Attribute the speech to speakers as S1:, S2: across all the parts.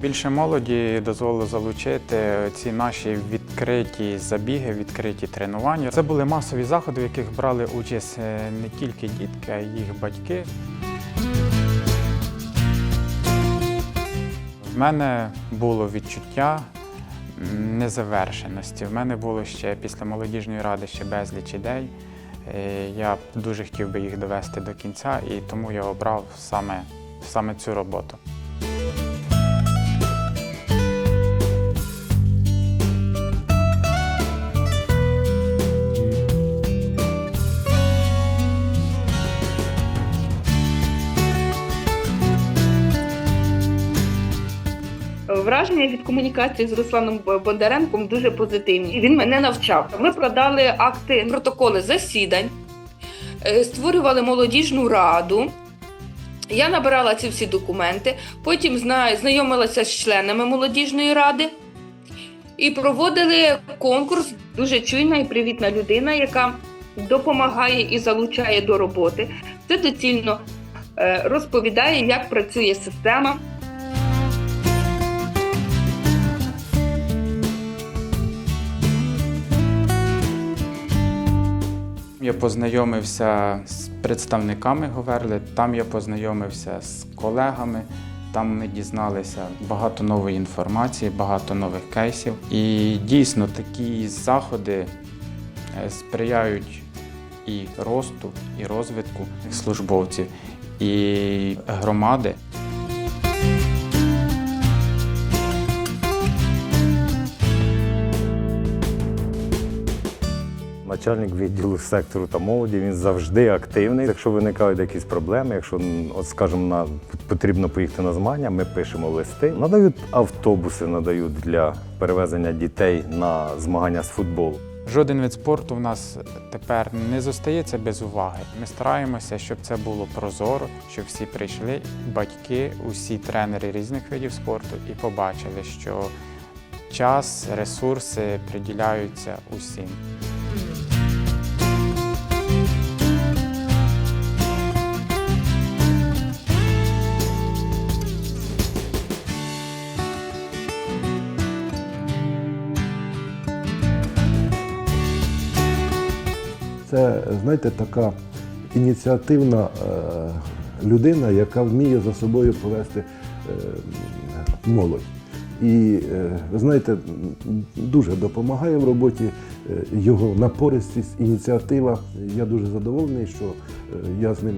S1: Більше молоді дозволило залучити ці наші відкриті забіги, відкриті тренування. Це були масові заходи, в яких брали участь е, не тільки дітки, а й їх батьки. В мене було відчуття незавершеності. В мене було ще після молодіжної ради ще безліч ідей. Е, Я дуже хотів би їх довести до кінця, і тому я обрав саме, саме цю роботу.
S2: Враження від комунікації з Русланом Бондаренком дуже позитивні. Він мене навчав. Ми продали акти, протоколи засідань, е, створювали молодіжну раду. Я набирала ці всі документи, потім знайомилася з членами молодіжної ради і проводили конкурс. Дуже чуйна і привітна людина, яка допомагає і залучає до роботи. Це доцільно е, розповідає, як працює система.
S1: Я познайомився з представниками Говерли, там я познайомився з колегами. Там ми дізналися багато нової інформації, багато нових кейсів. І дійсно такі заходи е, сприяють і росту, і розвитку службовців, і громади.
S3: Начальник відділу сектору та молоді він завжди активний. Якщо виникають якісь проблеми, якщо от скажімо, на потрібно поїхати на змагання, ми пишемо листи. Надають автобуси, надають для перевезення дітей на змагання з футболу.
S1: Жоден вид спорту в нас тепер не зостається без уваги. Ми стараємося, щоб це було прозоро, щоб всі прийшли, батьки, усі тренери різних видів спорту і побачили, що час, ресурси приділяються усім.
S4: Це, знаєте, така ініціативна е, людина, яка вміє за собою повести е, молодь. І, е, ви знаєте, дуже допомагає в роботі його напористість, ініціатива. Я дуже задоволений, що я з ним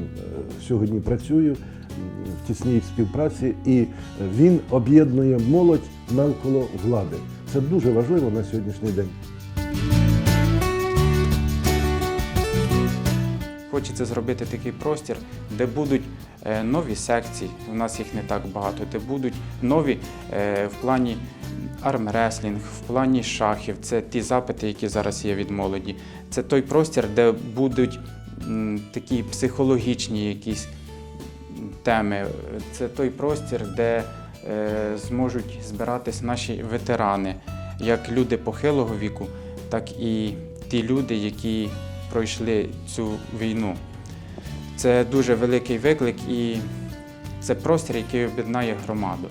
S4: сьогодні працюю в тісній співпраці, і він об'єднує молодь навколо влади. Це дуже важливо на сьогоднішній день.
S1: Хочеться зробити такий простір, де будуть е, нові секції, у нас їх не так багато, де будуть нові е, в плані армреслінг, в плані шахів. Це ті запити, які зараз є від молоді. Це той простір, де будуть такі психологічні якісь теми. Це той простір, де е, зможуть збиратись наші ветерани, як люди похилого віку, так і ті люди, які пройшли цю війну. Це дуже великий виклик і це простір, який об'єднає громаду.